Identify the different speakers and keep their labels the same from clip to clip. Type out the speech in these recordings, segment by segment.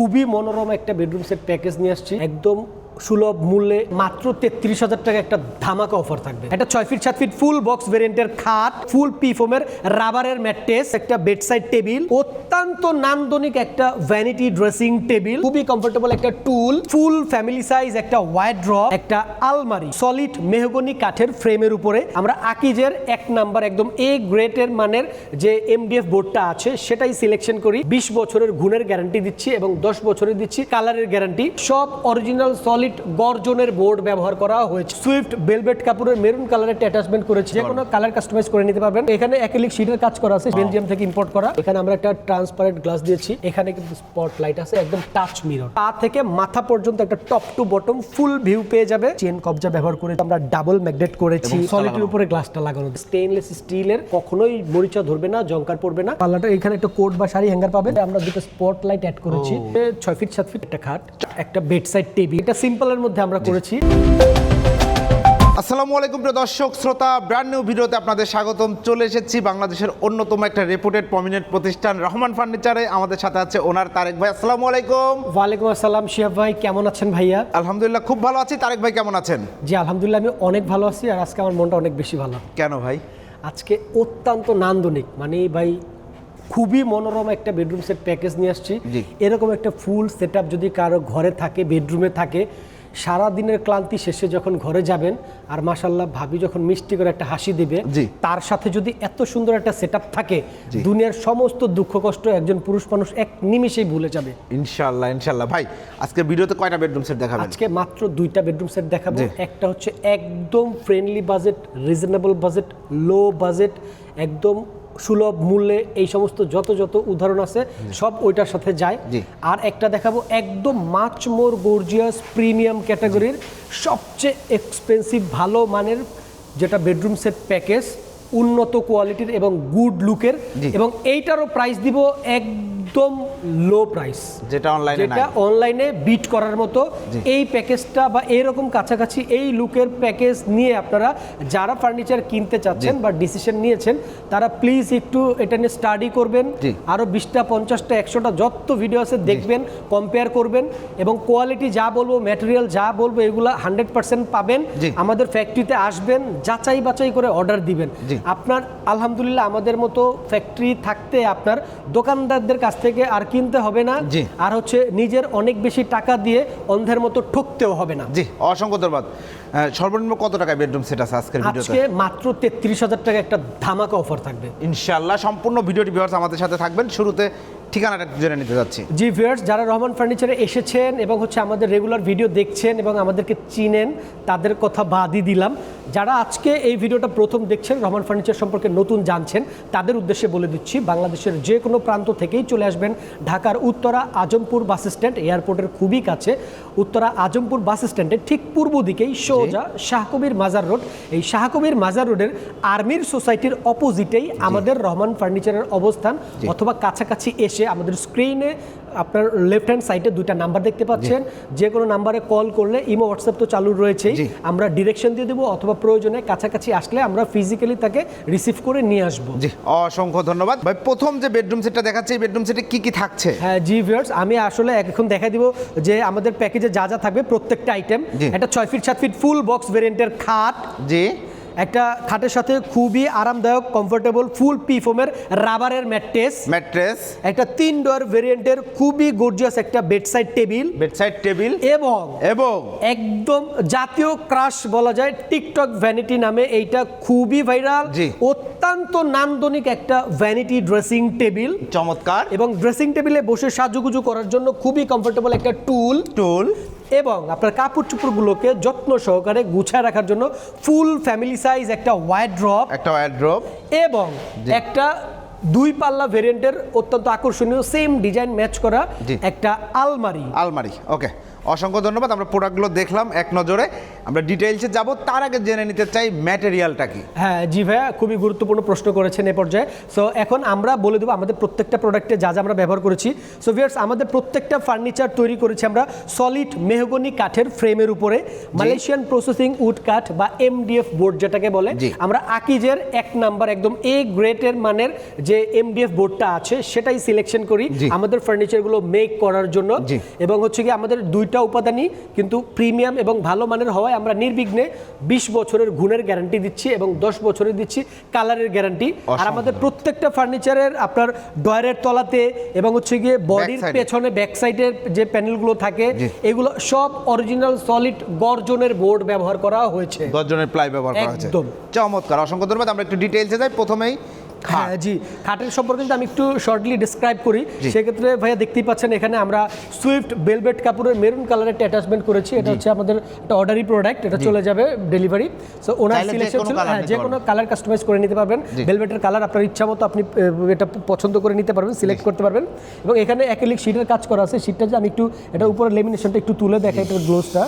Speaker 1: খুবই মনোরম একটা বেডরুম সেট প্যাকেজ নিয়ে আসছি। একদম সুলভ মূল্যে মাত্র তেত্রিশ হাজার টাকা একটা ধামাকা অফার থাকবে। একটা ছয় ফিট সাত ফিট ফুল বক্স ভেরিয়েন্টের খাট ফুল পি ফোমের রাবারের ম্যাট্রেস একটা বেডসাইড টেবিল অত্যন্ত নান্দনিক একটা ভ্যানিটি ড্রেসিং টেবিল খুবই কমফোর্টেবল একটা টুল ফুল ফ্যামিলি সাইজ একটা ওয়াইড ড্রপ একটা আলমারি সলিড মেহগনি কাঠের ফ্রেমের উপরে। আমরা আকিজের এক নাম্বার একদম এ গ্রেটের মানের যে এমডিএফ বোর্ডটা আছে, সেটাই সিলেকশন করি। বিশ বছরের গুণের গ্যারান্টি দিচ্ছি এবং দশ বছরের দিচ্ছি কালারের গ্যারান্টি সব অরিজিনাল সলিড গর্জনের বোর্ড ব্যবহার করা হয়েছে। সুইফট বেলভেট কাপড়ের মেরুন কালারের অ্যাটাচমেন্ট করেছি। যে কোনো কালার কাস্টমাইজ করে নিতে পারবেন। এখানে অ্যাক্রিলিক শিটের কাজ করা আছে বেলজিয়াম থেকে ইম্পোর্ট করা। এখানে আমরা একটা ট্রান্সপারেন্ট গ্লাস দিয়েছি। এখানে কিন্তু স্পট লাইট আছে একদম টাচ মিরর পা থেকে মাথা পর্যন্ত একটা top to bottom full view পেয়ে যাবে। চেন কবজা ব্যবহার করে আমরা ডাবল ম্যাগনেট করেছি। সলিডের উপরে গ্লাসটা লাগানো। স্টেইনলেস স্টিলের কখনোই মরিচা ধরবে না জঙ্কার পড়বে না। পাল্লাটা এখানে একটা কোট বা শাড়ি হ্যাঙ্গার পাবেন। আমরা দুটো স্পট লাইট অ্যাড করেছি ছয় ফিট সাত ফিট একটা খাট। একটা বেড সাইড টেবিল এটা সিম্পলের মধ্যে আমরা করেছি।
Speaker 2: আসসালামু আলাইকুম প্রিয় দর্শক শ্রোতা ব্র্যান্ড নিউ ভিডিওতে আপনাদের স্বাগতম। চলে এসেছি বাংলাদেশের অন্যতম একটা রেপুটেড প্রমিনেন্ট প্রতিষ্ঠান রহমান ফার্নিচারে। আমাদের সাথে আছে ওনার তারেক ভাই। আসসালামু আলাইকুম।
Speaker 1: ওয়ালাইকুম আসসালাম শিহাব ভাই কেমন আছেন ভাইয়া?
Speaker 2: আলহামদুলিল্লাহ খুব ভালো আছি। তারেক ভাই কেমন আছেন?
Speaker 1: জি আলহামদুলিল্লাহ আমি অনেক ভালো আছি আর আজকে আমার মনটা অনেক বেশি ভালো।
Speaker 2: কেন ভাই?
Speaker 1: আজকে অত্যন্ত নান্দনিক। মানে ভাই খুবই মনোরম একটা বেডরুম সেট প্যাকেজ নিয়ে আসছি। এরকম একটা ফুল সেট যদি কারও ঘরে থাকে বেডরুমে থাকে সারা দিনের ক্লান্তি শেষে যখন ঘরে যাবেন আর মাসাল্লাহ ভাবি যখন মিষ্টি করে একটা হাসি দিবে তার সাথে যদি এত সুন্দর একটা সেট থাকে দুনিয়ার সমস্ত দুঃখ কষ্ট একজন পুরুষ মানুষ এক নিমিষেই ভুলে যাবে।
Speaker 2: ইনশাল্লাহ ইনশাল্লাহ ভাই আজকে ভিডিওতে কয়টা বেডরুম সেট দেখাবেন?
Speaker 1: আজকে মাত্র দুইটা বেডরুম সেট দেখাবো। একটা হচ্ছে একদম friendly budget reasonable budget low budget একদম সুলভ মূল্যে এই সমস্ত যত যত উদাহরণ আছে সব ওইটার সাথে যায়। আর একটা দেখাবো একদম মাছ মোর গর্জিয়াস প্রিমিয়াম ক্যাটাগরির সবচেয়ে এক্সপেন্সিভ ভালো মানের যেটা বেডরুম সেট প্যাকেজ উন্নত কোয়ালিটির এবং গুড লুকের এবং এইটারও প্রাইস দিব একদম লো প্রাইস
Speaker 2: যেটা অনলাইনে
Speaker 1: যেটা অনলাইনে বিট করার মতো। এই প্যাকেজটা বা এরকম কাছাকাছি এই লুকের প্যাকেজ নিয়ে আপনারা যারা ফার্নিচার কিনতে চাচ্ছেন বা ডিসিশন নিয়েছেন তারা প্লিজ একটু এটা নিয়ে স্টাডি করবেন। আরও বিশটা পঞ্চাশটা একশোটা যত ভিডিও আছে দেখবেন কম্পেয়ার করবেন এবং কোয়ালিটি যা বলব ম্যাটেরিয়াল যা বলব এগুলা হান্ড্রেড পার্সেন্ট পাবেন। আমাদের ফ্যাক্টরিতে আসবেন যাচাই বাছাই করে অর্ডার দিবেন। আপনার আলহামদুলিল্লাহ আমাদের মতো ফ্যাক্টরি থাকতে আপনার দোকানদারদের কাছ থেকে আর কিনতে হবে না। আর হচ্ছে নিজের অনেক বেশি টাকা দিয়ে অন্ধের মতো ঠকতেও হবে না।
Speaker 2: জি অসংখ্য ধন্যবাদ। সর্বনিম্ন কত টাকায় বেডরুম সেট আছে আজকের ভিডিওতে?
Speaker 1: আজকে মাত্র তেত্রিশ হাজার টাকা একটা ধামাকা অফার থাকবে।
Speaker 2: ইনশাআল্লাহ সম্পূর্ণ ভিডিওটি ভিউয়ার্স আমাদের সাথে থাকবেন। শুরুতে ঠিকানাটা জেনে নিতে যাচ্ছি।
Speaker 1: জি ভিউয়ার্স যারা রহমান ফার্নিচারে এসেছেন এবং হচ্ছে আমাদের রেগুলার ভিডিও দেখছেন এবং আমাদেরকে চিনেন তাদের কথা বাদই দিলাম। যারা আজকে এই ভিডিওটা প্রথম দেখছেন রহমান ফার্নিচার সম্পর্কে নতুন জানছেন তাদের উদ্দেশ্যে বলে দিচ্ছি বাংলাদেশের যে কোনো প্রান্ত থেকেই চলে আসবেন ঢাকার উত্তরা আজমপুর বাস স্ট্যান্ড এয়ারপোর্টের খুবই কাছে। উত্তরা আজমপুর বাস স্ট্যান্ডের ঠিক পূর্ব দিকেই সোজা শাহকবির মাজার রোড। এই শাহকবির মাজার রোডের আর্মির সোসাইটির অপোজিটেই আমাদের রহমান ফার্নিচারের অবস্থান অথবা কাছাকাছি এসে আমাদের স্ক্রিনে আপনার লেফট হ্যান্ড সাইডে দুইটা নাম্বার দেখতে পাচ্ছেন। যে কোনো নাম্বারে কল করলে ইমো হোয়াটসঅ্যাপ তো চালু রয়েছেই। আমরা ডিরেকশন দিয়ে দেবো অথবা প্রয়োজনে কাছাকাছি আসলে আমরা ফিজিক্যালি তাকে রিসিভ করে নিয়ে আসব।
Speaker 2: জি অসংখ্য ধন্যবাদ। ভাই প্রথম যে বেডরুম সেটটা দেখাচ্ছে এই বেডরুম সেটে কি কি থাকছে?
Speaker 1: হ্যাঁ জি ভিউয়ার্স আমি আসলে এখন দেখা দিব যে আমাদের প্যাকেজে যা যা থাকবে প্রত্যেকটা আইটেম
Speaker 2: জি।
Speaker 1: একটা ছয় ফিট সাত ফিট ফুল বক্স ভেরিয়েন্টের খাট।
Speaker 2: জি।
Speaker 1: একটা খাটের সাথে খুবই আরামদায়ক কমফোর্টেবল ফুল পি ফোমের রাবারের ম্যাট্রেস
Speaker 2: ম্যাট্রেস
Speaker 1: একটা তিন ডোর ভেরিয়েন্টের খুবই গর্জিয়াস একটা বেডসাইড টেবিল
Speaker 2: বেডসাইড টেবিল
Speaker 1: এবং
Speaker 2: এবং
Speaker 1: একদম জাতীয় ক্রাশ বলা যায় টিকটক ভ্যানিটি নামে এইটা খুবই ভাইরাল। অত্যন্ত নান্দনিক একটা ভ্যানিটি ড্রেসিং টেবিল
Speaker 2: চমৎকার।
Speaker 1: এবং ড্রেসিং টেবিলে বসে সাজুগুজু করার জন্য খুবই কমফোর্টেবল একটা টুল
Speaker 2: টুল
Speaker 1: এবং আপনার কাপড় চুপড়গুলোকে যত্ন সহকারে গুছায় রাখার জন্য ফুল ফ্যামিলি সাইজ একটা ওয়াইড ড্রপ
Speaker 2: একটা ওয়ারড্রপ
Speaker 1: এবং একটা দুই পাল্লা ভেরিয়েন্টের অত্যন্ত আকর্ষণীয় সেম ডিজাইন ম্যাচ করা একটা আলমারি।
Speaker 2: আলমারি ওকে অসংখ্য ধন্যবাদ। আমরা প্রোডাক্টগুলো দেখলাম এক নজরে। আমরা ডিটেইলসে যাব। তার আগে জেনে নিতে চাই ম্যাটেরিয়ালটা কি?
Speaker 1: হ্যাঁ জি ভাইয়া খুবই গুরুত্বপূর্ণ প্রশ্ন করেছেন এ পর্যায়ে। সো এখন আমরা বলে দেবো আমাদের প্রত্যেকটা প্রোডাক্টে যা যা আমরা ব্যবহার করেছি। সো ভিয়ার্স আমাদের প্রত্যেকটা ফার্নিচার তৈরি করেছি আমরা সলিড মেহগনি কাঠের ফ্রেমের উপরে। মালয়েশিয়ান প্রসেসিং উড কাঠ বা এমডিএফ বোর্ড যেটাকে বলে। আমরা আকিজের এক নাম্বার একদম এ গ্রেটের মানের যে এমডিএফ বোর্ডটা আছে সেটাই সিলেকশন করি। আমাদের ফার্নিচারগুলো মেক করার জন্য। এবং হচ্ছে কি আমাদের দুইটা উপাদানই কিন্তু প্রিমিয়াম এবং ভালো মানের হওয়ায় আমরা নির্বিঘ্নে বিশ বছরের গুণের গ্যারান্টি দিচ্ছি এবং দশ বছরের দিচ্ছি কালারের গ্যারান্টি আর আমাদের প্রত্যেকটা ফার্নিচারের আপনার ডয়ারের তলাতে এবং হচ্ছে গিয়ে বডির পেছনে ব্যাক সাইডের যে প্যানেলগুলো থাকে এগুলো সব অরিজিনাল সলিড গর্জনের বোর্ড ব্যবহার করা হয়েছে।
Speaker 2: দশজনের প্লাই ব্যবহার করা হয়েছে।
Speaker 1: একদম।
Speaker 2: চমৎকার অসংখ্য ধন্যবাদ। আমরা একটু ডিটেইলসে যাই। প্রথমেই
Speaker 1: হ্যাঁ জি। খাটের সম্পর্কে যদি আমি একটু শর্টলি ডিসক্রাইব করি সেক্ষেত্রে ভাইয়া দেখতেই পাচ্ছেন এখানে আমরা সুইফট বেলভেট কাপড়ের মেরুন কালারের একটা অ্যাটাচমেন্ট করেছি। এটা হচ্ছে আমাদের একটা অর্ডারি প্রোডাক্ট এটা চলে যাবে ডেলিভারি সো ওনার সিলেকশন ছিল হ্যাঁ যে কোনো কালার কাস্টমাইজ করে নিতে পারবেন। বেলভেটের কালার আপনার ইচ্ছা মতো আপনি এটা পছন্দ করে নিতে পারবেন সিলেক্ট করতে পারবেন। এবং এখানে অ্যাক্রিলিক শিটের কাজ করা আছে। শিটটা যে আমি একটু এটা উপরে লেমিনেশনটা একটু তুলে দেখাই এটার গ্লোজটা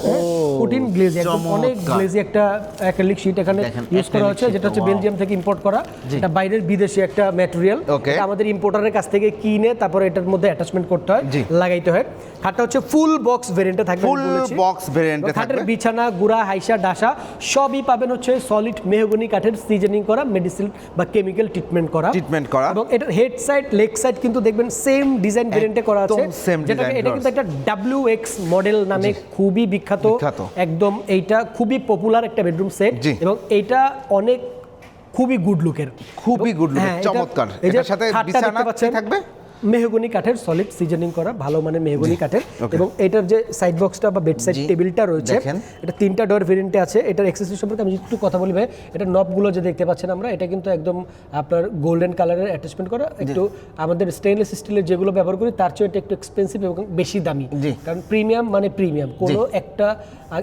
Speaker 1: কঠিন গ্লেজ একদম অনেক গ্লেজি একটা অ্যাক্রিলিক শিট এখানে ইউজ করা হচ্ছে যেটা হচ্ছে বেলজিয়াম থেকে ইম্পোর্ট করা। এটা বাইরের বিদেশি একটা ম্যাটেরিয়াল. আমাদের ইম্পোর্টারের কাছ থেকে কিনে তারপরে এটার মধ্যে অ্যাটাচমেন্ট করতে হয় লাগাইতে হয়। খাটটা হচ্ছে ফুল বক্স ভেরিয়েন্টে থাকবে
Speaker 2: ফুল বক্স ভেরিয়েন্টে থাকবে।
Speaker 1: বিছানা গুড়া হাইসা ডাসা সবই পাবেন হচ্ছে সলিড মেহগনি কাঠের সিজনিং করা মেডিসিন বা কেমিক্যাল ট্রিটমেন্ট করা।
Speaker 2: ট্রিটমেন্ট করা।
Speaker 1: এবং এটার হেড সাইড লেগ সাইড কিন্তু দেখবেন সেম ডিজাইন ভেরিয়েন্টে করা আছে। যেটা এটা কিন্তু একটা ডাব্লিউ এক্স মডেল নামে খুবই বিখ্যাত।
Speaker 2: বিখ্যাত।
Speaker 1: একদম এইটা খুবই পপুলার একটা বেডরুম সেট এবং এইটা অনেক খুবই গুড লুকের
Speaker 2: খুবই গুড লুক
Speaker 1: হ্যাঁ,
Speaker 2: চমৎকার। এটার সাথে বিছানা থাকবে?
Speaker 1: মেহগনি কাঠের সলিড সিজনিং করা ভালো মানে মেহগনি কাঠের। এবং এটার যে সাইড বক্সটা বা বেড সাইড টেবিলটা রয়েছে এটা তিনটা ডোর ভেরিয়েন্টে আছে। এটার এক্সেসরি সম্পর্কে আমি একটু কথা বলি ভাই এটা নবগুলো যে দেখতে পাচ্ছেন আমরা এটা কিন্তু একদম আপনার গোল্ডেন কালারের অ্যাটাচমেন্ট করা। একটু আমাদের স্টেনলেস স্টিলের যেগুলো ব্যবহার করি তার চেয়ে এটা একটু এক্সপেন্সিভ এবং বেশি দামি। কারণ প্রিমিয়াম মানে প্রিমিয়াম কোনো একটা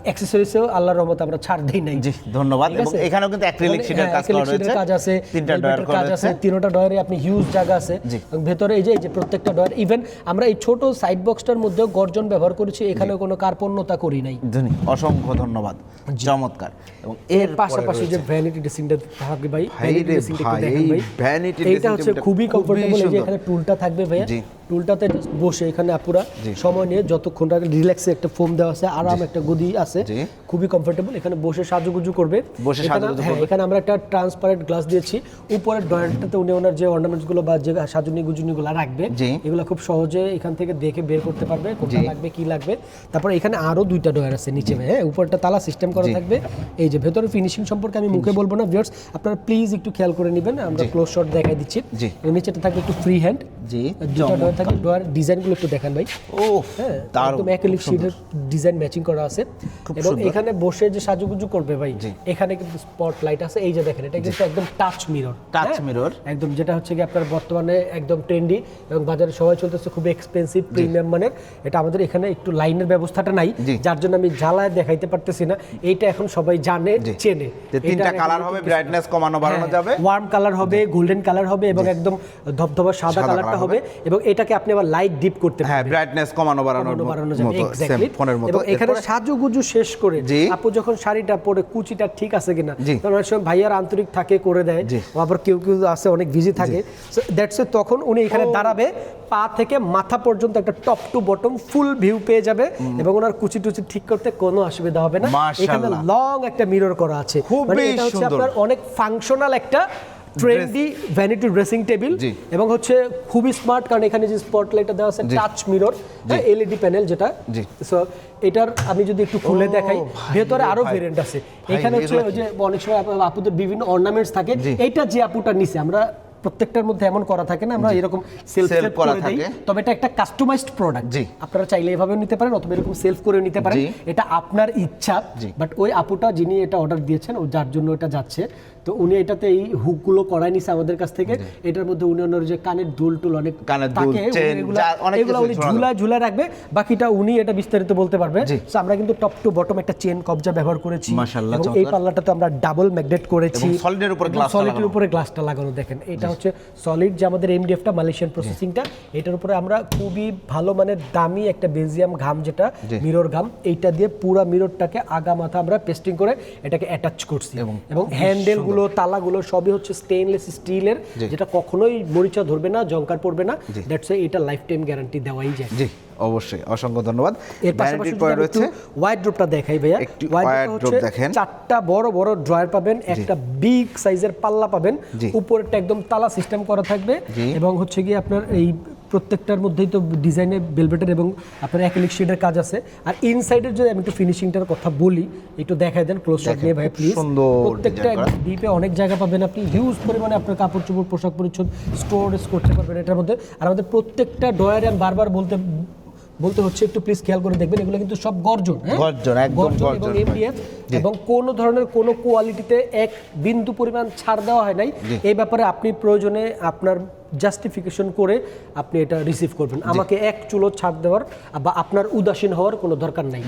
Speaker 1: অ্যাক্সেসরিজেও আল্লাহর রহমতে আমরা ছাড় দেই নাই।
Speaker 2: জি ধন্যবাদ। এবং এখানেও কিন্তু অ্যাক্রিলিক শিটের কাজ করা রয়েছে।
Speaker 1: কাজ আছে
Speaker 2: তিনটা ডয়ার
Speaker 1: কাজ আছে তিনটা ডয়ারে আপনি হিউজ জায়গা আছে। এবং ভেতরে এই যে প্রত্যেকটা ডয়ার ইভেন আমরা এই ছোট সাইড বক্সটার মধ্যেও গর্জন ব্যবহার করেছি এখানেও কোনো কার্পণ্যতা করি নাই।
Speaker 2: অসংখ্য ধন্যবাদ। চমৎকার। এবং
Speaker 1: এর পাশাপাশি যে ভ্যানিটি ড্রেসিংটা থাকবে ভাই ভ্যানিটি এইটা হচ্ছে খুবই কমফোর্টেবল এই যে এখানে টুলটা থাকবে ভাইয়া। টুলটাতে বসে এখানে আপুরা সময় নিয়ে যতক্ষণ রিল্যাক্সে একটা ফোম দেওয়া আছে আরাম একটা গদি আছে খুবই কমফোর্টেবল এখানে বসে সাজুগুজু করবে।
Speaker 2: বসে সাজুগুজু
Speaker 1: হ্যাঁ,
Speaker 2: করবে।
Speaker 1: এখানে আমরা একটা ট্রান্সপারেন্ট গ্লাস দিয়েছি। উপরের ডয়ারটাতে উনি ওনার যে অর্নামেন্টসগুলো বা যে সাজুনি গুজুনিগুলো রাখবে
Speaker 2: জি।
Speaker 1: এগুলো খুব সহজে এখান থেকে দেখে বের করতে পারবে কোনটা লাগবে কি লাগবে। তারপর এখানে আরও দুইটা ডয়ার আছে নিচে হ্যাঁ উপরটা তালা সিস্টেম করা থাকবে। এই যে ভেতরে ফিনিশিং সম্পর্কে আমি মুখে বলব না ভিউয়ার্স আপনারা প্লিজ একটু খেয়াল করে নেবেন আমরা ক্লোজ শট দেখাই দিচ্ছি। নিচেটা থাকবে একটু ফ্রি হ্যান্ড
Speaker 2: জি
Speaker 1: দুটো ডয়ার থাকে ডয়ার ডিজাইনগুলো একটু দেখান ভাই।
Speaker 2: ও
Speaker 1: হ্যাঁ
Speaker 2: দারুণ
Speaker 1: একদম অ্যাক্রিলিক শিটের ডিজাইন ম্যাচিং করা আছে। এবং এখানে বসে যে সাজুগুজু করবে ভাই এখানে কিন্তু স্পট লাইট আছে। এই যে দেখেন এটা কিন্তু একদম টাচ মিরর
Speaker 2: টাচ মিরর
Speaker 1: একদম যেটা হচ্ছে কি আপনার বর্তমানে একদম ট্রেন্ডি এবং বাজারে সবাই চলতেছে খুব এক্সপেন্সিভ প্রিমিয়াম মানের। এটা আমাদের এখানে একটু লাইনের ব্যবস্থাটা নাই যার জন্য আমি জ্বালায় দেখাইতে পারতেছি না। এইটা এখন সবাই জানে চেনে।
Speaker 2: তিনটা কালার হবে ব্রাইটনেস কমানো বাড়ানো
Speaker 1: হ্যাঁ,
Speaker 2: যাবে।
Speaker 1: ওয়ার্ম কালার হবে গোল্ডেন কালার হবে এবং একদম ধবধবা সাদা কালারটা হবে এবং এটাকে আপনি আবার লাইট ডিপ করতে
Speaker 2: হ্যাঁ ব্রাইটনেস কমানো
Speaker 1: কমানো বাড়ানো যাবে এক্স্যাক্টলি
Speaker 2: ফোনের মতো।
Speaker 1: এবং এখানে সাজুগুজু শেষ করে। আপু যখন শাড়িটা পরে কুচিটা ঠিক আছে কিনা। কারণ অনেক সময় ভাইয়ার আন্তরিক থাকে করে দেয়। আবার কেউ কেউ আছে অনেক বিজি থাকে। দ্যাটস তখন উনি এখানে দাঁড়াবে পা থেকে মাথা পর্যন্ত একটা top to bottom full view পেয়ে যাবে এবং ওনার কুচি টুচি ঠিক করতে কোনো অসুবিধা হবে না। এখানে লং একটা মিরর করা আছে। মানে এটা হচ্ছে আপনার অনেক ফাংশনাল একটা ট্রেন্ডি ভ্যানিটি ড্রেসিং টেবিল এবং হচ্ছে খুবই স্মার্ট কারণ এখানে যে স্পটলাইটটা দেওয়া আছে টাচ মিরর এলইডি প্যানেল যেটা। সো এটার আমি যদি একটু খুলে দেখাই ভেতরে
Speaker 2: আরও
Speaker 1: ভেরিয়েন্ট আছে। এখানে হচ্ছে ওই যে অনেক সময় আপুদের বিভিন্ন অর্নামেন্টস থাকে।
Speaker 2: জি।
Speaker 1: এইটা যে আপুটা নিছে আমরা প্রত্যেকটার মধ্যে এমন করা থাকে না আমরা এরকম সেলফ সেলফ
Speaker 2: করা থাকে।
Speaker 1: তবে এটা একটা কাস্টমাইজড প্রোডাক্ট
Speaker 2: জি।
Speaker 1: আপনারা চাইলে এভাবে নিতে পারেন অথবা এরকম সেলফ করে নিতে পারেন এটা আপনার ইচ্ছা। বাট ওই আপুটা যিনি এটা অর্ডার দিয়েছেন ও যার জন্য এটা যাচ্ছে তো উনি এটাতে এই হুকগুলো করাই নিছে আমাদের কাছ থেকে। এটার মধ্যে উনি ওনার যে কানের দুল টুল অনেক
Speaker 2: কানের দুল, চেন,
Speaker 1: এগুলা- উনি ঝুলা ঝুলা রাখবে। বাকিটা উনি এটা বিস্তারিত বলতে পারবে। So আমরা কিন্তু টপ টু বটম একটা চেন কবজা ব্যবহার করেছি।
Speaker 2: মাশাআল্লাহ,
Speaker 1: এই। পাল্লাটাতে আমরা ডাবল ম্যাগনেট করেছি।
Speaker 2: এর উপরে টা
Speaker 1: সলিডের উপরে গ্লাসটা লাগানো দেখেন। এটা হচ্ছে সলিড যে আমাদের এমডিএফটা মালয়েশিয়ান প্রসেসিংটা এটার উপরে আমরা খুবই ভালো মানের দামি একটা বেলজিয়াম ঘাম যেটা। মিরর ঘাম এইটা দিয়ে পুরো মিররটাকে আগা মাথা আমরা পেস্টিং করে এটাকে অ্যাটাচ করছি।
Speaker 2: এবং
Speaker 1: এবং হ্যান্ডেলগুলো তালাগুলো সবই হচ্ছে স্টেইনলেস স্টিলের যেটা কখনোই মরিচা ধরবে না জঙ্কার পড়বে না। দ্যাটস এটা লাইফ টাইম গ্যারান্টি দেওয়াই যায়।
Speaker 2: জি অবশ্যই। অসংখ্য ধন্যবাদ।
Speaker 1: এর পাশাপাশি
Speaker 2: রয়েছে?
Speaker 1: ওয়াইড ড্রপটা দেখাই ভাইয়া।
Speaker 2: একটি wardrobe
Speaker 1: হচ্ছে
Speaker 2: দেখেন।
Speaker 1: চারটা বড় বড় ড্রয়ার পাবেন একটা বিগ সাইজের পাল্লা পাবেন।
Speaker 2: জি।
Speaker 1: উপরেরটা একদম তালা সিস্টেম করা থাকবে এবং হচ্ছে গিয়ে আপনার এই প্রত্যেকটার মধ্যেই তো ডিজাইনে বেলভেটের এবং আপনার অ্যাক্রিলিক শেডের কাজ আছে। আর ইনসাইডের যদি আমি একটু ফিনিশিংটার কথা বলি একটু দেখাই দেন ক্লোজ শট নিয়ে ভাই প্লিজ প্রত্যেকটা ডিপে অনেক জায়গা পাবেন আপনি হিউজ পরিমাণে আপনার কাপড় চোপড় পোশাক পরিচ্ছদ স্টোরেজ করতে পারবেন এটার মধ্যে। আর আমাদের প্রত্যেকটা ডয়ারে আমি বারবার বলতে বলতে হচ্ছে একটু প্লিজ খেয়াল করে দেখবেন এগুলো কিন্তু সব গর্জন হ্যাঁ?
Speaker 2: গর্জন, একদম গর্জন।
Speaker 1: এমডিএফ। এবং কোন ধরনের কোন কোয়ালিটিতে এক বিন্দু পরিমাণ ছাড় দেওয়া হয় নাই এই ব্যাপারে আপনি প্রয়োজনে আপনার জাস্টিফিকেশন করে আপনি এটা রিসিভ করবেন। আমাকে এক চুলো ছাড় দেওয়ার বা আপনার উদাসীন হওয়ার কোনো দরকার নাই।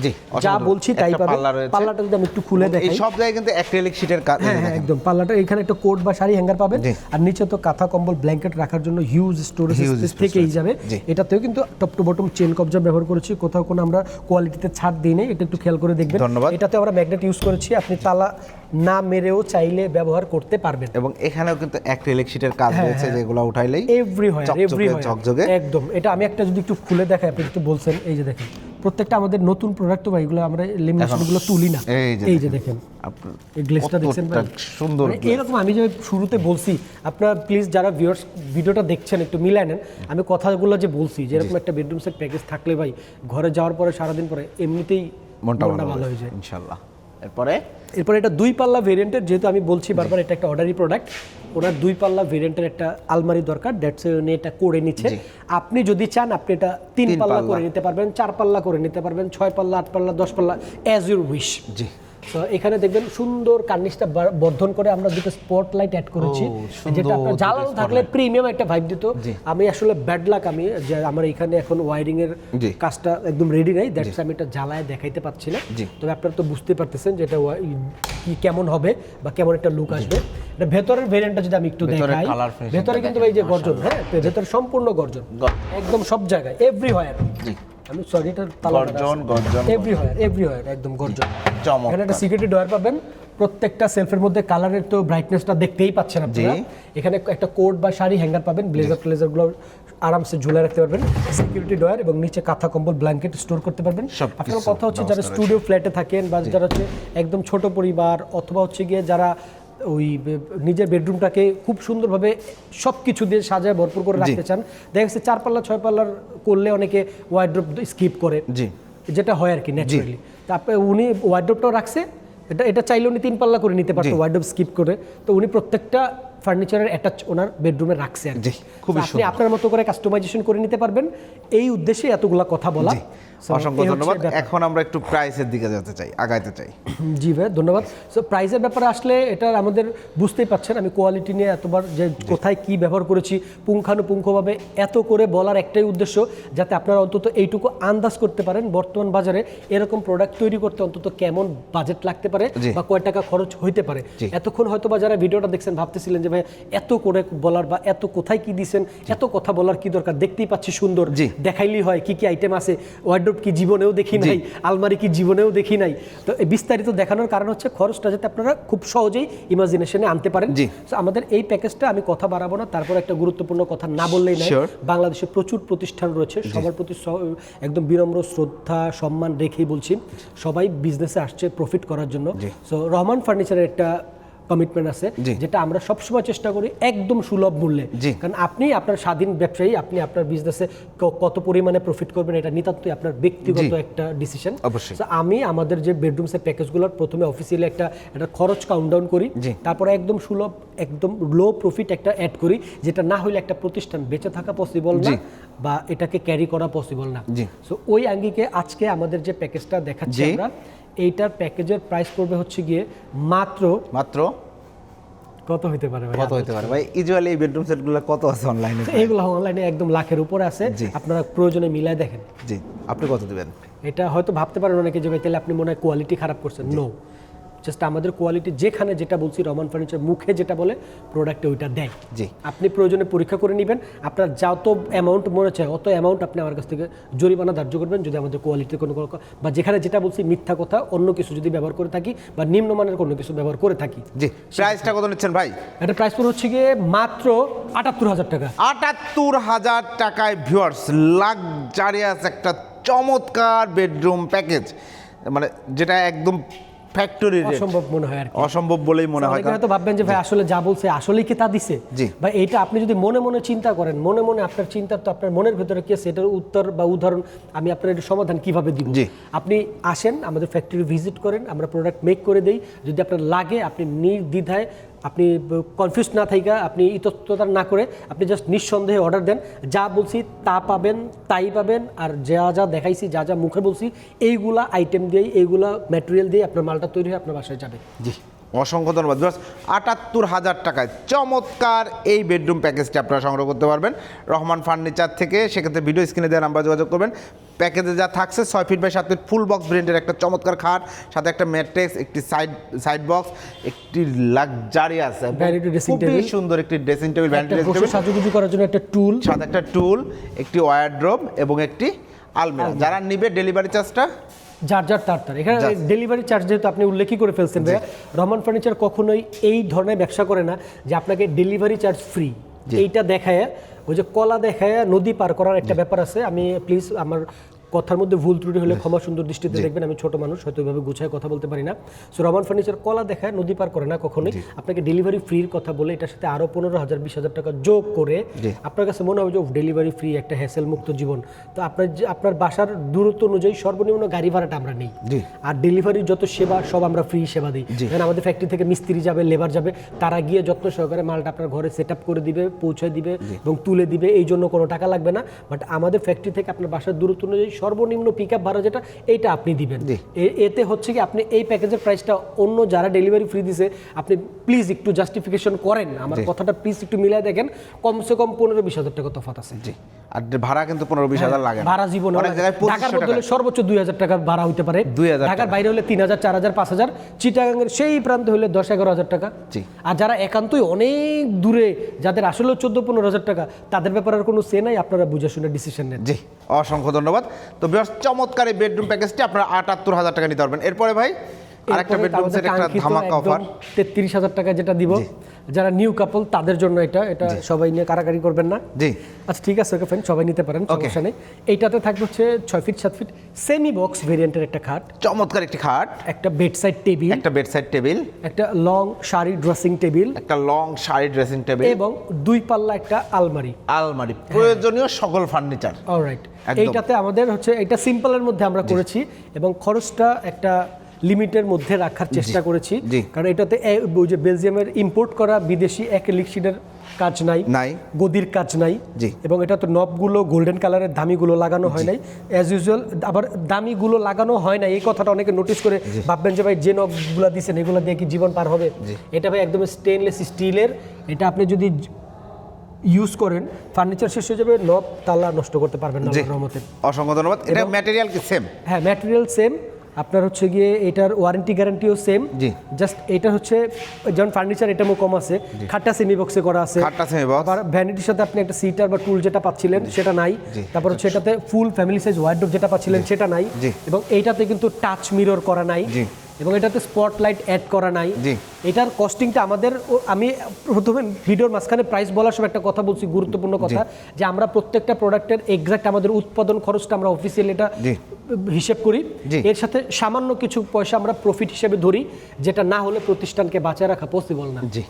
Speaker 1: যা বলছি তাই
Speaker 2: রয়েছে।
Speaker 1: পাল্লাটা যদি আমি একটু খুলে
Speaker 2: এই
Speaker 1: দেখাই।
Speaker 2: সব জায়গায় কিন্তু অ্যাক্রিলিক শীটের কাজ
Speaker 1: হ্যাঁ হ্যাঁ একদম। পাল্লাটা এখানে একটা কোট বা শাড়ি হ্যাঙ্গার পাবেন। আর নিচে তো কাঁথা কম্বল ব্ল্যাঙ্কেট রাখার জন্য হিউজ স্টোরেজ স্পেস থেকেই যাবে। এটাতেও কিন্তু টপ টু বটম চেন কবজা ব্যবহার করেছি। কোথাও কোনো আমরা কোয়ালিটিতে ছাড় দিই নাই। এটা একটু খেয়াল করে দেখবেন।
Speaker 2: ধন্যবাদ।
Speaker 1: এটাতে আমরা ম্যাগনেট ইউজ করেছি। আপনি তালা না মেরেও চাইলে ব্যবহার করতে পারবেন।
Speaker 2: এবং এখানেও কিন্তু অ্যাক্রিলিক শীটের কাজ
Speaker 1: হ্যাঁ,
Speaker 2: রয়েছে
Speaker 1: হ্যাঁ।
Speaker 2: যেগুলো উঠাইলেই
Speaker 1: এভরি হয় এভরি
Speaker 2: ঝকঝকে।
Speaker 1: একদম। এটা আমি একটা যদি একটু খুলে দেখাই আপনি একটু বলছেন এই যে দেখেন প্রত্যেকটা আমাদের নতুন প্রোডাক্ট তো ভাই এগুলো আমরা লেমিনেশনগুলো তুলি না।
Speaker 2: এই যে
Speaker 1: দেখেন এই গ্লেসটা দেখছেন
Speaker 2: সুন্দর
Speaker 1: মানে। এরকম আমি যে শুরুতে বলছি আপনার প্লিজ যারা ভিউয়ার্স ভিডিওটা দেখছেন একটু মিলাই নেন। আমি কথাগুলো যে বলছি যে এরকম একটা বেডরুম সেট প্যাকেজ থাকলে ভাই ঘরে যাওয়ার পরে সারাদিন পরে এমনিতেই
Speaker 2: মনটা ভালো হয়ে
Speaker 1: যায়।
Speaker 2: ইনশাল্লাহ। এরপরে?
Speaker 1: এরপরে এটা দুই পাল্লা ভেরিয়েন্টের যেহেতু আমি বলছি বারবার এটা একটা অর্ডারি প্রোডাক্ট ওনার দুই পাল্লা ভেরিয়েন্টের একটা আলমারি দরকার দ্যাটস উনি এটা করে নিচ্ছে। আপনি যদি চান আপনি এটা তিন পাল্লা। করে নিতে পারবেন চার পাল্লা করে নিতে পারবেন ছয় পাল্লা আট পাল্লা দশ পাল্লা অ্যাজ ইউর উইশ
Speaker 2: জি।
Speaker 1: তো এখানে দেখবেন সুন্দর কার্নিশটা বর্ধন করে আমরা দুটো স্পট লাইট অ্যাড করেছি যেটা আপনার জ্বালানো থাকলে প্রিমিয়াম একটা ভাইব দিত। আমি আসলে ব্যাড লাক আমি যে আমার এখানে এখন ওয়ারিং এর কাজটা একদম রেডি নাই দ্যাটস আমি এটা জ্বালায় দেখাইতে পাচ্ছি না। তবে আপনারা তো বুঝতে পারতেছেন যে এটা কি কেমন হবে বা কেমন একটা লুক আসবে। এটা ভেতরের ভেরিয়েন্টটা যদি আমি একটু দেখাই ভেতরে কিন্তু এই যে গর্জন হ্যাঁ ভেতরে সম্পূর্ণ গর্জন। একদম সব জায়গায় এভরি হয়
Speaker 2: জি।
Speaker 1: আমি সরি এটার
Speaker 2: গর্জন, গর্জন,
Speaker 1: এভরি হয় এভরি হয় একদম গর্জন। এখানে একটা সিকিউরিটি ডয়ার পাবেন। প্রত্যেকটা সেলফের মধ্যে কালারের তো ব্রাইটনেসটা দেখতেই পাচ্ছেন আপনারা। এখানে একটা কোট বা শাড়ি হ্যাঙ্গার পাবেন। ব্লেজার ট্লেজারগুলো আরামসে ঝুলে রাখতে পারবেন। সিকিউরিটি ডয়ার এবং নিচে কাঁথা কম্বল ব্ল্যাঙ্কেট স্টোর করতে পারবেন। আপনার কথা হচ্ছে যারা স্টুডিও ফ্ল্যাটে থাকেন বা যারা হচ্ছে একদম ছোট পরিবার অথবা হচ্ছে গিয়ে যারা ওই নিজের বেডরুমটাকে খুব সুন্দরভাবে সব কিছু দিয়ে সাজায় ভরপুর করে রাখতে চান। দেখা যাচ্ছে চার পাল্লা ছয় পাল্লার করলে অনেকে ওয়াইড্রপ স্কিপ করে।
Speaker 2: জি।
Speaker 1: যেটা হয় আর কি ন্যাচারালি তারপরে উনি ওয়ার্ড্রপটাও রাখছে এটা এটা চাইলে উনি তিন পাল্লা করে নিতে পারতো ওয়ার্ড্রপ স্কিপ করে। তো উনি প্রত্যেকটা ফার্নিচারের অ্যাটাচ ওনার বেডরুমে রাখছে আর।
Speaker 2: জি, খুবই
Speaker 1: আপনি আপনার মতো করে কাস্টমাইজেশন করে নিতে পারবেন। এই উদ্দেশ্যে এতগুলা কথা বলা।
Speaker 2: অসংখ্য ধন্যবাদ। এখন আমরা একটু প্রাইসের দিকে যেতে চাই আগাইতে চাই।
Speaker 1: জি ভাই ধন্যবাদ। সো প্রাইসের ব্যাপারে আসলে এটা আমাদের বুঝতেই পারছেন আমি কোয়ালিটি নিয়ে এতবার যে কোথায় কি ব্যবহার করেছি পুঙ্খানুপুঙ্খভাবে এত করে বলার একটাই উদ্দেশ্য যাতে আপনারা অন্তত এইটুকু আন্দাজ করতে পারেন বর্তমান বাজারে এরকম প্রোডাক্ট তৈরি করতে অন্তত কেমন বাজেট লাগতে পারে বা কয় টাকা খরচ হইতে পারে। এতক্ষণ হয়তো বা যারা ভিডিওটা দেখছেন ভাবতেছিলেন যে ভাই এত করে বলার বা এত কোথায় কি দিছেন এত কথা বলার কি দরকার? দেখতেই পাচ্ছি সুন্দর।
Speaker 2: জি।
Speaker 1: দেখাইলেই হয় কি কি আইটেম আছে ওয়ার্ড্রোপ কি জীবনেও দেখি নাই আলমারি কি জীবনেও দেখি নাই। তো এই বিস্তারিত দেখানোর কারণ হচ্ছে খরচটা যাতে আপনারা খুব সহজেই ইমাজিনেশনে আনতে পারেন। আমাদের এই প্যাকেজটা আমি কথা বাড়াবো না তারপর একটা গুরুত্বপূর্ণ কথা না বললেই নাই বাংলাদেশে প্রচুর প্রতিষ্ঠান রয়েছে সবার প্রতি একদম বিনম্র শ্রদ্ধা সম্মান রেখেই বলছি সবাই বিজনেসে আসছে প্রফিট করার জন্য। সো রহমান ফার্নিচারের একটা কমিটমেন্ট আছে যেটা আমরা সবসময় চেষ্টা করি একদম সুলভ মূল্যে কারণ আপনি আপনার স্বাধীন ব্যবসায়ী আপনি আপনার বিজনেসে কত পরিমাণে প্রফিট করবেন এটা নিতান্তই আপনার ব্যক্তিগত একটা ডিসিশন
Speaker 2: অবশ্যই।
Speaker 1: আমি আমাদের যে বেডরুমসের প্যাকেজগুলোর প্রথমে অফিসিয়ালি একটা একটা খরচ কাউন্টডাউন করি। তারপরে একদম সুলভ একদম লো প্রফিট একটা অ্যাড করি যেটা না হলে একটা প্রতিষ্ঠান বেঁচে থাকা পসিবল না বা এটাকে ক্যারি করা পসিবল না। সো ওই আঙ্গিকে আজকে আমাদের যে প্যাকেজটা দেখাচ্ছি। আমরা এইটার প্যাকেজের প্রাইস পড়বে হচ্ছে গিয়ে মাত্র
Speaker 2: মাত্র
Speaker 1: কত হইতে পারে ভাই?
Speaker 2: কত হতে পারে? ভাই ইউজুয়ালি এই বেডরুম সেটগুলো কত আছে অনলাইনে
Speaker 1: এইগুলো অনলাইনে একদম লাখের উপরে আছে। আপনারা প্রয়োজনে মিলায় দেখেন।
Speaker 2: জি। আপনি কত দিবেন?
Speaker 1: এটা হয়তো ভাবতে পারেন অনেকে যে ভাই তাহলে আপনি মনে হয় কোয়ালিটি খারাপ করছেন। নো জাস্ট আমাদের কোয়ালিটি যেখানে যেটা বলছি রমান ফার্নিচার মুখে যেটা বলে প্রোডাক্টে ওইটা দেয়।
Speaker 2: জি।
Speaker 1: আপনি প্রয়োজনে পরীক্ষা করে নেবেন আপনার যত অ্যামাউন্ট মনে চায় অত অ্যামাউন্ট আপনি আমার কাছ থেকে জরিমানা ধার্য করবেন যদি আমাদের কোয়ালিটির কোনো কোনো বা যেখানে যেটা বলছি মিথ্যা কথা অন্য কিছু যদি ব্যবহার করে থাকি বা নিম্নমানের কোনো কিছু ব্যবহার করে থাকি।
Speaker 2: জি প্রাইসটা কত নিচ্ছেন ভাই?
Speaker 1: এটা প্রাইস পড়ে হচ্ছে গিয়ে মাত্র আটাত্তর হাজার টাকা।
Speaker 2: আটাত্তর হাজার টাকায় ভিউয়ার্স লাক্সারিয়াস একটা চমৎকার বেডরুম প্যাকেজ মানে যেটা একদম ফ্যাক্টরি
Speaker 1: অসম্ভব মনে হয় আর
Speaker 2: অসম্ভব বলেই মনে হয়
Speaker 1: হয়তো ভাববেন যে ভাই আসলে যা বলছে আসলেই কি তা দিছে? বা এইটা আপনি যদি মনে মনে চিন্তা করেন মনে মনে আপনার চিন্তা তো আপনার মনের ভেতরে কি আছে? এটার উত্তর বা উদাহরণ আমি আপনার এটা সমাধান কীভাবে দিব। আপনি আসেন আমাদের ফ্যাক্টরি ভিজিট করেন আমরা প্রোডাক্ট মেক করে দেই। যদি আপনার লাগে আপনি নির্দ্বিধায় আপনি কনফিউজ না থাকা আপনি ইতস্ততা না করে আপনি জাস্ট নিঃসন্দেহে অর্ডার দেন। যা বলছি তা পাবেন, তাই পাবেন, আর যা যা দেখাইছি, যা যা মুখে বলছি, এইগুলা আইটেম দিয়ে এইগুলা ম্যাটেরিয়াল দিয়ে আপনার মালটা তৈরি হয়ে আপনার বাসায় যাবে।
Speaker 2: জি। অসংখ্য ধন্যবাদ। আটাত্তর হাজার টাকায় চমৎকার এই বেডরুম প্যাকেজটি আপনারা সংগ্রহ করতে পারবেন। রহমান ফার্নিচার থেকে সেক্ষেত্রে ভিডিও স্ক্রিনে দেওয়া নাম্বার যোগাযোগ করবেন। প্যাকেজে যা থাকছে ছয় ফিট বাই সাত ফিট ফুল বক্স ব্র্যান্ডের একটা চমৎকার খাট সাথে একটা ম্যাট্রেক্স একটি সাইড সাইড বক্স একটি লাক্সারিয়াস খুবই। সুন্দর একটি ড্রেসিং ভ্যানিটি টেবিল
Speaker 1: সাজুগুজু করার জন্য একটা টুল
Speaker 2: সাথে একটা টুল একটি ওয়ারড্রোব এবং একটি আলমিরা। যারা নিবে ডেলিভারি চার্জটা
Speaker 1: যার যার তার তার। এখানে ডেলিভারি চার্জ যেহেতু আপনি উল্লেখই করে ফেলছেন ভাইয়া রহমান ফার্নিচার কখনোই এই ধরনের ব্যবসা করে না যে আপনাকে ডেলিভারি চার্জ ফ্রি এইটা দেখায় ওই যে কলা দেখায় নদী পার করার একটা ব্যাপার আছে। আমি প্লিজ আমার কথার মধ্যে ভুল ত্রুটি হলে ক্ষমা সুন্দর দৃষ্টিতে দেখবেন আমি ছোট মানুষ হয়তো এভাবে গুছায় কথা বলতে পারি না। সো রহমান ফার্নিচার কলা দেখায় নদী পার করে না কখনোই। আপনাকে ডেলিভারি ফ্রির কথা বলে এটার সাথে আরও পনেরো হাজার বিশ হাজার টাকা যোগ করে আপনার কাছে মনে হবে যে ডেলিভারি ফ্রি একটা হ্যাসেল মুক্ত জীবন। তো আপনার যে আপনার বাসার দূরত্ব অনুযায়ী সর্বনিম্ন গাড়ি ভাড়াটা আমরা নেই। আর ডেলিভারির যত সেবা সব আমরা ফ্রি সেবা দিই। কারণ আমাদের ফ্যাক্টরি থেকে মিস্ত্রি যাবে লেবার যাবে তারা গিয়ে যত্ন সহকারে মালটা আপনার ঘরে সেট আপ করে দিবে পৌঁছে দিবে এবং তুলে দিবে। এই জন্য কোনো টাকা লাগবে না। বাট আমাদের ফ্যাক্টরি থেকে আপনার বাসার দূরত্ব অনুযায়ী সর্বনিম্ন পিক আপ ভাড়া যেটা এইটা আপনি দিবেন। এতে হচ্ছে কি আপনি এই প্যাকেজের প্রাইসটা অন্য যারা ডেলিভারি ফ্রি দিছে আপনি প্লিজ একটু জাস্টিফিকেশন করেন। আমার কথাটা প্লিজ একটু মিলাই দেখেন কমসে কম পনেরো বিশ হাজার টাকা তফাত আছে।
Speaker 2: জি। আর ভাড়া কিন্তু পনেরো বিশ হাজার লাগে
Speaker 1: ভাড়া জীবনে ঢাকার
Speaker 2: পঁচিশশো
Speaker 1: মধ্যে হলে সর্বোচ্চ দুই হাজার টাকা ভাড়া পারে।
Speaker 2: 2000
Speaker 1: ঢাকার বাইরে হলে তিন হাজার চার হাজার পাঁচ হাজার চিটাগাঙ্গের সেই প্রান্তে হলে দশ এগারো হাজার টাকা।
Speaker 2: জি।
Speaker 1: আর যারা একান্তই অনেক দূরে যাদের আসলে চোদ্দ পনেরো হাজার টাকা তাদের ব্যাপারে আর কোনো সে নাই আপনারা বুঝে শুনে ডিসিশন নেন।
Speaker 2: জি। অসংখ্য ধন্যবাদ। তো বেশ চমৎকার এই বেডরুম প্যাকেজটি আপনারা আটাত্তর হাজার টাকা নিতে পারবেন। এরপরে ভাই আরেকটা বেডরুম সেট একটা ধামাকা অফার
Speaker 1: 33,000 টাকা যেটা দিব। যারা নিউ কাপল তাদের জন্য এটা এটা সবাই নিয়ে কারাকারি করবেন না।
Speaker 2: জি।
Speaker 1: আচ্ছা ঠিক আছে ওকে ফ্রেন্ড সবাই নিতে পারেন. সমস্যা নেই। এইটাতে থাকবে হচ্ছে ছয় ফিট সাত ফিট সেমি বক্স ভেরিয়েন্টের একটা খাট।
Speaker 2: চমৎকার একটি খাট।
Speaker 1: একটা বেড সাইড টেবিল
Speaker 2: একটা বেডসাইড টেবিল
Speaker 1: একটা লং শাড়ি ড্রেসিং টেবিল
Speaker 2: একটা লং শাড়ি ড্রেসিং টেবিল
Speaker 1: এবং দুই পাল্লা একটা আলমারি।
Speaker 2: আলমারি। প্রয়োজনীয় সকল ফার্নিচার
Speaker 1: অলরাইট। এইটাতে আমাদের হচ্ছে এটা সিম্পলের মধ্যে আমরা করেছি এবং খরচটা একটা লিমিটের মধ্যে রাখার চেষ্টা করেছি। কারণ এটাতে ওই যে বেলজিয়ামের ইম্পোর্ট করা বিদেশি অ্যাক্রিলিক শিটের কাজ নাই
Speaker 2: নাই।
Speaker 1: গদির কাজ নাই। এবং এটা তো নবগুলো গোল্ডেন কালারের দামিগুলো লাগানো হয় নাই। অ্যাজ ইউজুয়াল আবার দামিগুলো লাগানো হয় না এই কথাটা অনেকে নোটিস করে ভাববেন যে ভাই যে নবগুলো দিচ্ছেন এগুলো দিয়ে কি জীবন পার হবে? এটা ভাই একদম স্টেনলেস স্টিলের এটা আপনি যদি ইউজ করেন ফার্নিচার শেষ হয়ে যাবে নব তালা নষ্ট করতে পারবেন না রহমতে।
Speaker 2: অসংখ্য ধন্যবাদ। এটা ম্যাটেরিয়াল কি? সেম
Speaker 1: হ্যাঁ ম্যাটেরিয়াল সেম আপনার হচ্ছে গিয়ে এটার ওয়ারেন্টি গ্যারান্টিও সেম
Speaker 2: জি।
Speaker 1: জাস্ট এটা হচ্ছে যেমন ফার্নিচার এটাও কম আছে। খাটটা সেমি বক্সে করা আছে।
Speaker 2: খাটটা সেমি box।
Speaker 1: আবার ভ্যানিটির সাথে আপনি একটা সিটার বা টুল যেটা পাচ্ছিলেন সেটা নাই। তারপর হচ্ছে এটাতে ফুল ফ্যামিলি সাইজ ওয়ার্ডরোব যেটা পাচ্ছিলেন সেটা নাই। এবং এইটাতে কিন্তু টাচ মিরর করা নাই।
Speaker 2: জি।
Speaker 1: এবং এটাতে স্পটলাইট অ্যাড করা নাই
Speaker 2: জি।
Speaker 1: এটার কস্টিংটা আমাদের আমি প্রথমে ভিডিওর মাঝখানে প্রাইস বলার সময় একটা কথা বলছি গুরুত্বপূর্ণ কথা যে আমরা প্রত্যেকটা প্রোডাক্টের এক্সাক্ট আমাদের উৎপাদন খরচটা আমরা অফিসিয়াল এটা হিসেব করি। এর সাথে সামান্য কিছু পয়সা আমরা প্রফিট হিসেবে ধরি যেটা না হলে প্রতিষ্ঠানকে বাঁচায় রাখা পসিবল না
Speaker 2: জি।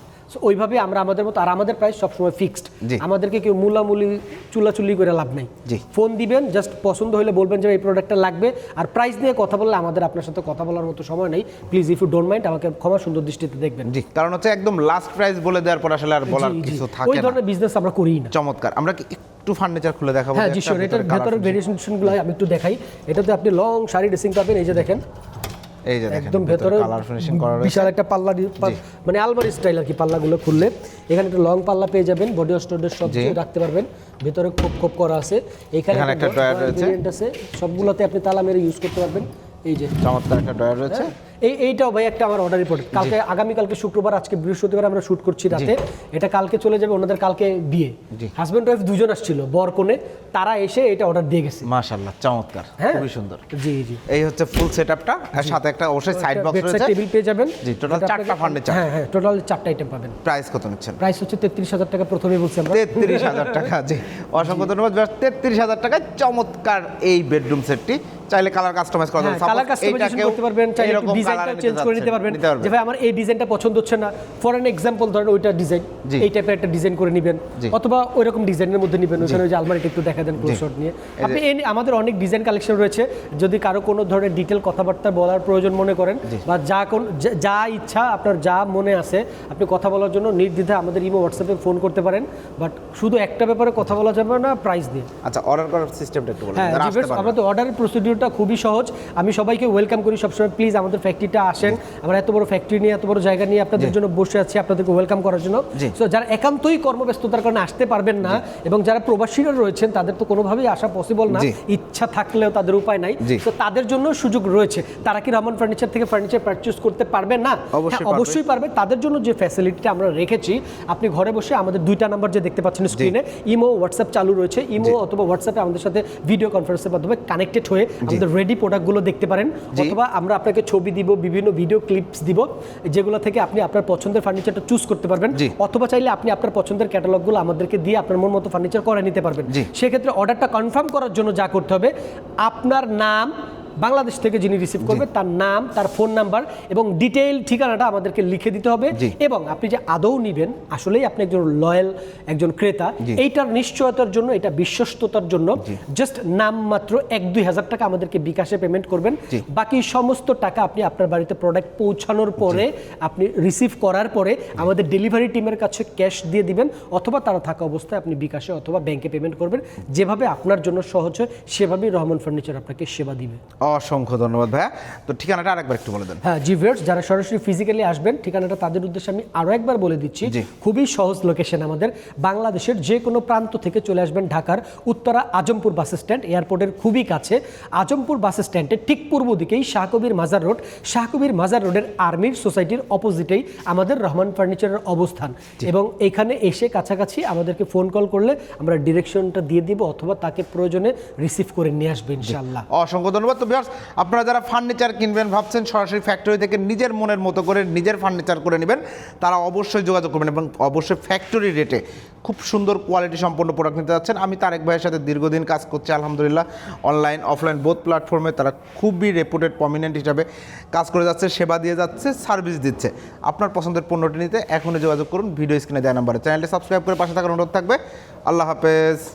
Speaker 1: ওইভাবে আমরা আমাদের মতো আর আমাদের প্রাইস সবসময় ফিক্সড আমাদেরকে কেউ মূলামূলি চুলাচুলি করে লাভ নাই। ফোন দিবেন জাস্ট পছন্দ হলে বলবেন যে এই প্রোডাক্টটা লাগবে। আর প্রাইস নিয়ে কথা বললে আমাদের আপনার সাথে কথা বলার মতো সময় নেই। Please if you don't mind আমাকে ক্ষমা সুন্দর দৃষ্টিতে দেখবেন।
Speaker 2: জি কারণ হচ্ছে একদম লাস্ট প্রাইস বলে দেওয়ার পর আসলে আর বলার। কিছু থাকে না।
Speaker 1: ওই ধরনের বিজনেস আমরা করি না।
Speaker 2: চমৎকার। আমরা কি একটু ফার্নিচার খুলে দেখাবো?
Speaker 1: হ্যাঁ জি শিওর এটার ভেতরের ভেরিয়েশনগুলো আমি একটু দেখাই। এটাতে আপনি লং শাড়ি ড্রেসিং পাবেন এই যে দেখেন।
Speaker 2: এই যে
Speaker 1: একদম ভেতরে
Speaker 2: কালার ফিনিশিং করা রয়েছে।
Speaker 1: বিশাল একটা পাল্লা মানে আলমারি স্টাইল আর কি পাল্লাগুলো খুললে। এখানে একটা লং পাল্লা পেয়ে যাবেন বডি স্টোরেজ সব কিছু রাখতে পারবেন। ভেতরে খোপ খোপ করা আছে। এখানে
Speaker 2: এখানে একটা ড্রয়ার রয়েছে।
Speaker 1: আছে। সবগুলোতে আপনি তালা মেরে ইউজ করতে পারবেন। এই যে।
Speaker 2: চমৎকার একটা ড্রয়ার রয়েছে।
Speaker 1: এই এইটাও ভাই একটা আমার অর্ডার রিপোর্ট কালকে আগামী কালকে শুক্রবার আজকে বৃহস্পতিবার আমরা শুট করছি রাতে। এটা কালকে চলে যাবে ওনাদের কালকে বিয়ে। হাজব্যান্ড ওয়াইফ দুজন আসছিল বর কোণে তারা এসে এটা অর্ডার দিয়ে গেছে।
Speaker 2: মাশাল্লাহ চমৎকার
Speaker 1: হ্যাঁ।
Speaker 2: খুবই সুন্দর।
Speaker 1: জি জি।
Speaker 2: এই হচ্ছে ফুল সেটআপটা আর সাথে একটা অবশ্যই সাইড বক্স রয়েছে।
Speaker 1: টেবিল পেয়ে যাবেন।
Speaker 2: জি,
Speaker 1: এটা
Speaker 2: চারটা furniture।
Speaker 1: হ্যাঁ হ্যাঁ টোটাল চারটা আইটেম পাবেন।
Speaker 2: প্রাইস কত নিচ্ছেন?
Speaker 1: প্রাইস হচ্ছে তেত্রিশ হাজার টাকা প্রথমে বলছি আমরা।
Speaker 2: তেত্রিশ হাজার টাকা জি। অসংখ্য ধন্যবাদ তেত্রিশ হাজার টাকায় চমৎকার এই বেডরুম সেটটি চাইলে কালার কাস্টমাইজ করা যাবে
Speaker 1: কালার কাস্টমাইজেশন করতে পারবেন চাইলে
Speaker 2: এরকম
Speaker 1: ডিজাইনটা চেঞ্জ করে নিতে পারবেন। যে ভাই আমার এই ডিজাইনটা পছন্দ হচ্ছে না। ফর এন এক্সাম্পল ধরেন ওইটা ডিজাইন এই টাইপের একটা ডিজাইন করে নেবেন। অথবা ওই রকম ডিজাইনের মধ্যে নেবেন ওখানে যে আলমারিটা একটু দেখা দেন ক্লোজ শট নিয়ে। আপনি আমাদের অনেক ডিজাইন কালেকশন রয়েছে। যদি কারও কোনো ধরনের ডিটেল কথাবার্তা বলার প্রয়োজন মনে করেন বা যা কোন যা- ইচ্ছা আপনার যা মনে আছে আপনি কথা বলার জন্য নির্দ্বিধায় আমাদের ইমো হোয়াটসঅ্যাপে ফোন করতে পারেন। বাট শুধু একটা ব্যাপারে কথা বলা যাবে না প্রাইস দিয়ে।
Speaker 2: আচ্ছা অর্ডার করার সিস্টেমটা একটু বলুন
Speaker 1: হ্যাঁ
Speaker 2: পারবে।
Speaker 1: আমাদের অর্ডারের প্রসিডিউরটা খুবই সহজ। আমি সবাইকে ওয়েলকাম করি সবসময়। প্লিজ আমাদের ফ্যাক্টরিটা আসেন আমরা এত বড় ফ্যাক্টরি নিয়ে এত বড় জায়গা নিয়ে আপনাদের জন্য বসে আছি আপনাদেরকে ওয়েলকাম করার জন্য। সো যারা একান্তই কর্মব্যস্ততার কারণে আসতে পারবেন না এবং যারা প্রবাসীরা রয়েছেন তাদের তো কোনোভাবেই আসা পসিবল না। ইচ্ছা থাকলেও তাদের উপায় নাই। তো তাদের জন্য সুযোগ রয়েছে। তারা কি রহমান ফার্নিচার থেকে ফার্নিচার পারচেজ করতে পারবেন না?
Speaker 2: অবশ্যই
Speaker 1: হ্যাঁ,
Speaker 2: পারবে।
Speaker 1: তাদের জন্য যে ফ্যাসিলিটিটা আমরা রেখেছি আপনি ঘরে বসে আমাদের দুইটা নাম্বার যে দেখতে পাচ্ছেন স্ক্রিনে ইমো হোয়াটসঅ্যাপ চালু রয়েছে। ইমো অথবা হোয়াটসঅ্যাপে আমাদের সাথে ভিডিও কনফারেন্সের মাধ্যমে কানেক্টেড হয়ে আমাদের রেডি প্রোডাক্টগুলো দেখতে পারেন। অথবা আমরা আপনাকে ছবি দিব বিভিন্ন ভিডিও ক্লিপস দিব যেগুলো থেকে আপনি আপনার পছন্দের ফার্নিচারটা চুজ করতে পারবেন অথবা চাইলে আপনি আপনার পছন্দের ক্যাটালগুলো আমাদেরকে দিয়ে আপনার মন মতো ফার্নিচার করে নিতে পারবেন। সেক্ষেত্রে অর্ডারটা কনফার্ম করার জন্য যা করতে হবে আপনার নাম বাংলাদেশ থেকে যিনি রিসিভ করবে তার নাম তার ফোন নাম্বার এবং ডিটেইল ঠিকানাটা আমাদেরকে লিখে দিতে হবে। এবং আপনি যে আদৌ নিবেন আসলেই আপনি একজন লয়াল একজন ক্রেতা এইটার নিশ্চয়তার জন্য এটা বিশ্বস্ততার জন্য জাস্ট নাম মাত্র এক দুই হাজার টাকা আমাদেরকে বিকাশে পেমেন্ট করবেন। বাকি সমস্ত টাকা আপনি আপনার বাড়িতে প্রোডাক্ট পৌঁছানোর পরে আপনি রিসিভ করার পরে আমাদের ডেলিভারি টিমের কাছে ক্যাশ দিয়ে দিবেন অথবা তারা থাকা অবস্থায় আপনি বিকাশে অথবা ব্যাংকে পেমেন্ট করবেন। যেভাবে আপনার জন্য সহজ হয় সেভাবেই রহমান ফার্নিচার আপনাকে সেবা দিবে।
Speaker 2: অসংখ্য ধন্যবাদ ভাইয়া। তো ঠিকানাটা আরেকবার একটু বলে দেন।
Speaker 1: হ্যাঁ জি ভিউয়ার্স যারা সরাসরি ফিজিক্যালি আসবেন ঠিকানাটা তাদের উদ্দেশ্যে আমি আরও একবার বলে দিচ্ছি। খুবই সহজ লোকেশন আমাদের। বাংলাদেশের যে কোনো প্রান্ত থেকে চলে আসবেন ঢাকার উত্তরা আজমপুর বাস স্ট্যান্ড এয়ারপোর্টের খুবই কাছে। আজমপুর বাস স্ট্যান্ডের ঠিক পূর্ব দিকেই শাহকবির মাজার রোড। শাহকবির মাজার রোডের আর্মির সোসাইটির অপোজিটেই আমাদের রহমান ফার্নিচারের অবস্থান। এবং এখানে এসে কাছাকাছি আমাদেরকে ফোন কল করলে আমরা ডিরেকশনটা দিয়ে দিব অথবা তাকে প্রয়োজনে রিসিভ করে নিয়ে আসবেন ইনশাআল্লাহ।
Speaker 2: অসংখ্য ধন্যবাদ। ভিউয়ার্স আপনারা যারা ফার্নিচার কিনবেন ভাবছেন সরাসরি ফ্যাক্টরি থেকে নিজের মনের মতো করে নিজের ফার্নিচার করে নেবেন, তারা অবশ্যই যোগাযোগ করবেন এবং অবশ্যই ফ্যাক্টরি রেটে খুব সুন্দর কোয়ালিটি সম্পন্ন প্রোডাক্ট নিতে যাচ্ছেন। আমি তারেক ভাইয়ের সাথে দীর্ঘদিন কাজ করছি, আলহামদুলিল্লাহ অনলাইন অফলাইন বোথ প্ল্যাটফর্মে তারা খুবই রেপুটেড প্রমিনেন্ট হিসাবে কাজ করে যাচ্ছে, সেবা দিয়ে যাচ্ছে সার্ভিস দিচ্ছে। আপনার পছন্দের পণ্যটি নিতে এখনই যোগাযোগ করুন ভিডিও স্ক্রিনে দেওয়া নাম্বারে চ্যানেলটি সাবস্ক্রাইব করে পাশে থাকার অনুরোধ থাকবে। আল্লাহ হাফেজ।